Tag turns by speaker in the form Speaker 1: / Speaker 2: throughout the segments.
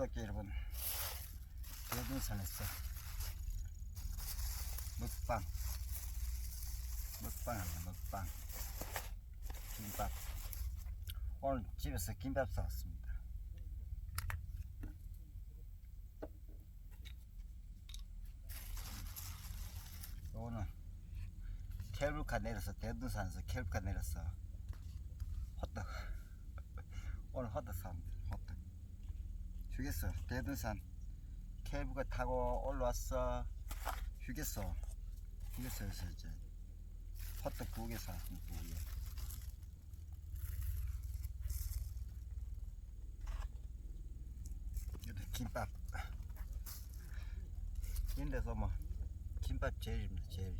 Speaker 1: 구독자 여러분 대둔산에서 먹방. 먹방합니다 먹방. 김밥. 오늘 집에서 김밥 사왔습니다. 오늘 케이블카 내려서 대둔산에서 케이블카 내려서 호떡. 오늘 호떡 사옵니다 휴게소 대둔산. 케이블카 타고 올라왔어. 휴게소. 휴게소에서 이제 호떡 두개 사왔습니다 두개 이렇게 김밥. 이런 데서 뭐 김밥 제일입니다 제일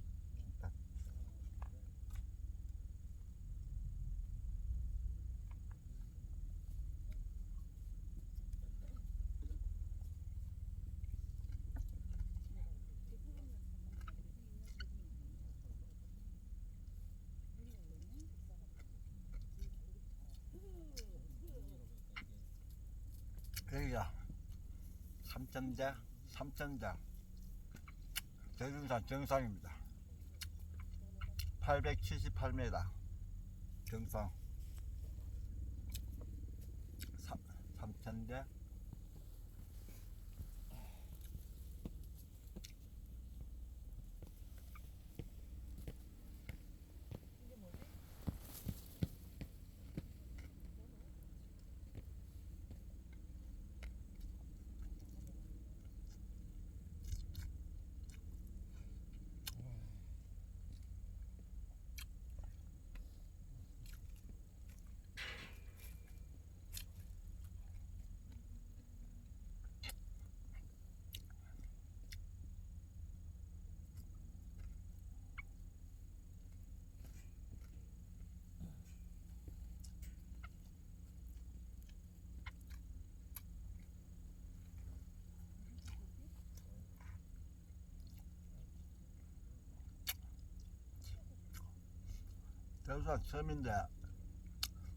Speaker 1: 여기가 삼천자 삼천자. 대둔산 정상입니다. 878m 정상. 삼, 삼천자 대둔산 처음인데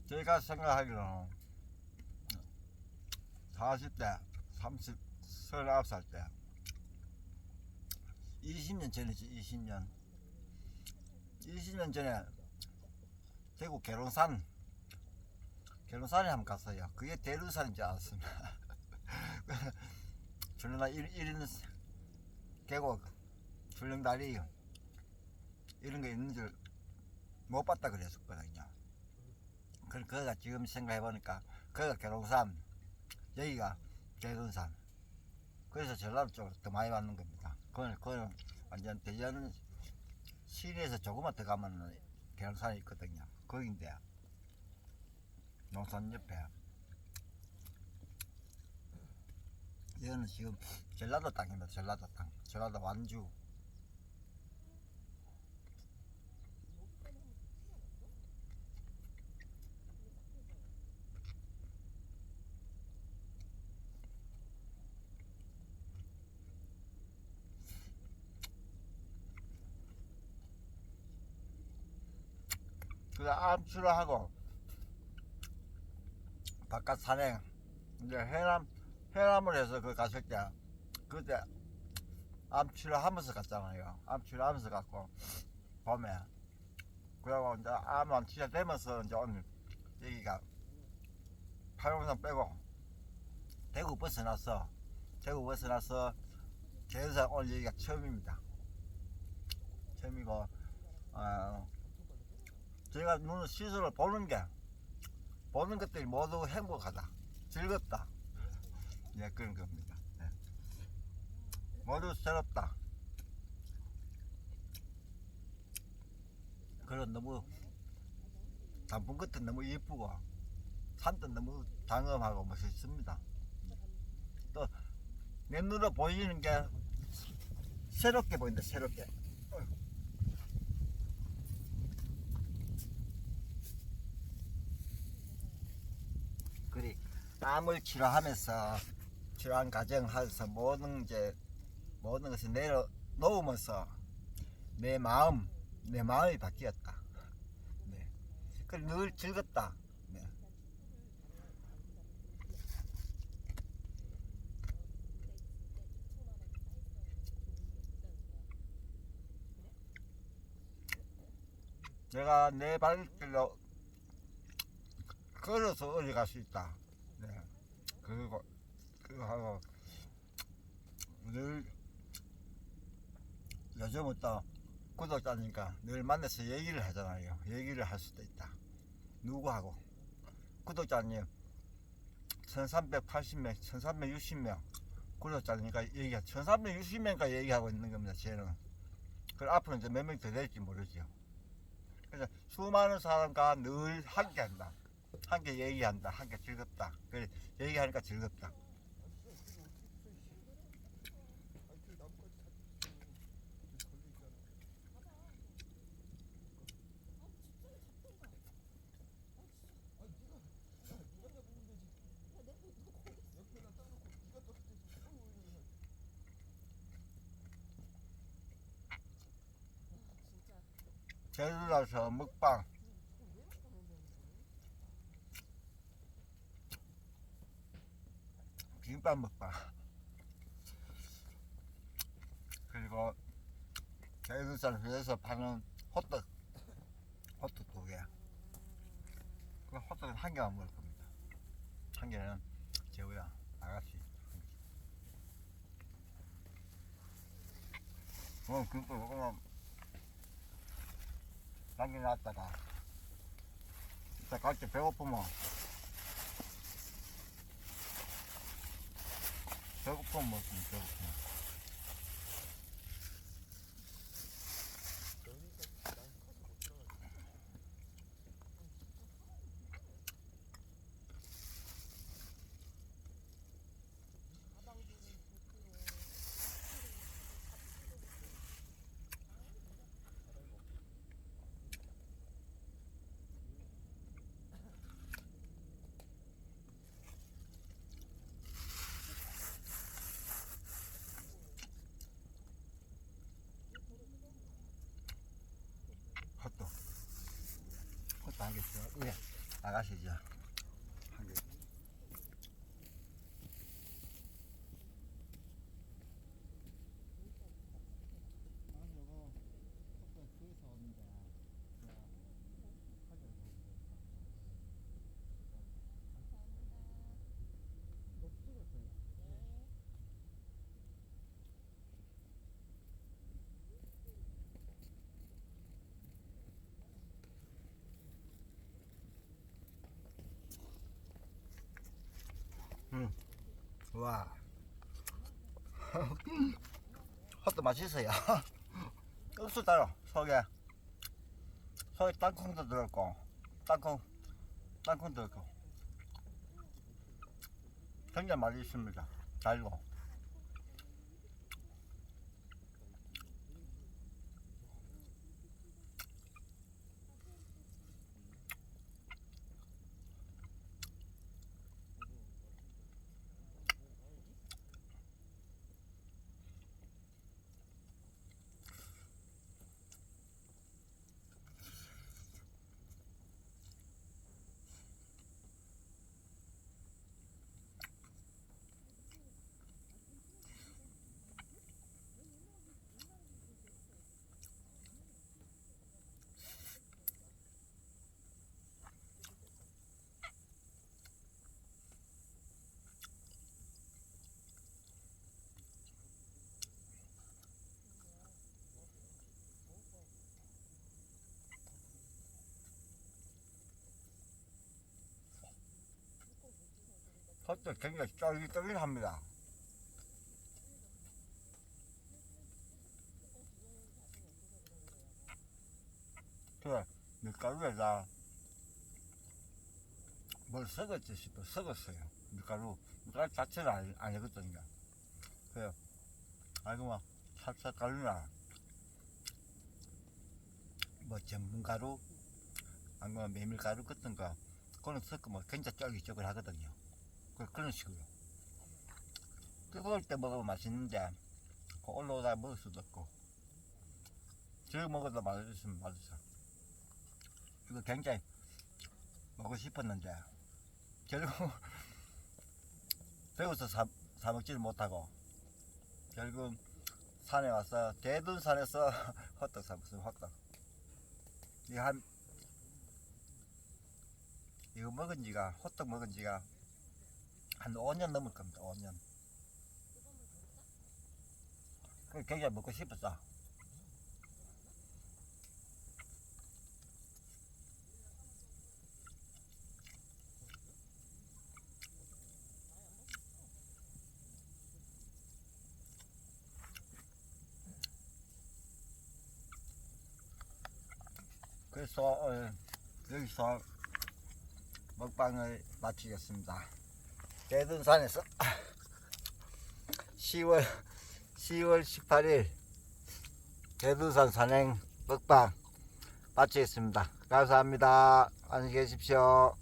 Speaker 1: 제가 생각하기로는 40대 30 39살 때 20년 전이지 20년. 20년 전에 대구 계룡산 계룡산에 한번 갔어요. 그게 대루산인 줄 알았습니다. 줄령다 1인 계곡 줄령다리 이런 거 있는 줄 못 봤다 그랬었거든요. 그, 그거가 지금 생각해 보니까 거기가 계룡산 여기가 대둔산 그래서 전라도 쪽으로 더 많이 왔는 겁니다. 그건, 그건 완전 대전 시내에서 조금만 더 가면 계룡산이 있거든요. 거긴데 농산 옆에. 여기는 지금 전라도 땅입니다. 전라도 땅. 전라도 완주 그 암수를 하고 바깥 산행 이제 해남 해남을 해서 그 갔을 때 그때 암치를 하면서 갔잖아요. 암치를 하면서 갔고 봄에 그리고 이제 암 완치가 되면서 이제 오늘 여기가 팔공산 빼고 대구 벗어났어. 대구 벗어나서 제주산 오늘 여기가 처음입니다. 처음이고 어, 제가 눈을 시술을 보는 게 보는 것들이 모두 행복하다. 즐겁다. 예 그런 겁니다. 예. 모두 새롭다. 그런 너무 단풍 끝은 너무 예쁘고 산도 너무 장엄하고 멋있습니다. 또 내 눈으로 보이는 게 새롭게 보인다 새롭게 땀을 치료하면서 치료한 과정하면서 모든 이제 모든 것을 내려 놓으면서 내 마음 내 마음이 바뀌었다. 네. 그늘 그래, 즐겁다. 네. 내가 내 발길로 걸어서 어디 갈 수 있다. 그거 하고 늘 요즘은 또 구독자니까 늘 만나서 얘기를 하잖아요. 얘기를 할 수도 있다. 누구하고 구독자님 1380명, 1360명 구독자니까 얘기 1360명까지 얘기하고 있는 겁니다. 쟤는. 그 앞으로 이제 몇 명 더 될지 모르죠. 그래서 수많은 사람과 늘 함께한다. 함께 얘기한다. 함께 즐겁다. 그래 얘기하니까 즐겁다. 제주도에서 먹방 비빔밥 먹방 그리고 제주도에서 파는 호떡 호떡 두개 그 호떡은 한 개만 먹을 겁니다. 한 개는 재우야 아가씨. 어 그거 먹으면 남겨놨다가 이따 갈때 배고프면 배고프면 먹으면 배고프면 헛도 헛도 한개 줘. 왜? 아가씨죠. 한 개. 아니 요거 헛도 주에서 오는데 와. 헛도 맛있어요. 억수 따로 속에 속에 땅콩도 들었고 땅콩 땅콩 들었고 굉장히 맛있습니다. 달고 헛도 굉장히 쫄깃쫄깃합니다. 그래 밀가루에다 뭘 섞었지 싶어 섞었어요. 밀가루 밀가루 자체는 아니, 아니거든요 그래 아이고 막 찹쌀가루나. 뭐 전분가루 아니면 메밀가루 같은 거 그거는 섞으면 굉장히 쫄깃쫄깃하거든요 그, 그런 식으로. 뜨거울 때 먹으면 맛있는데 그 올라오다 먹을 수도 없고. 저기 먹어도 맛있으면 맛있어. 이거 굉장히 먹고 싶었는데 결국 배고서 사, 사 먹지를 못하고 결국 산에 와서 대둔산에서 헛떡 사 먹어요 헛떡. 이거 한 이거 먹은 지가 호떡 먹은 지가 한 5년 넘을 겁니다. 5년. 그 굉장히 먹고 싶었어. 그래서 어, 여기서 먹방을 마치겠습니다. 대둔산에서 10월 10월 18일 대둔산 산행 먹방 마치겠습니다. 감사합니다. 안녕히 계십시오.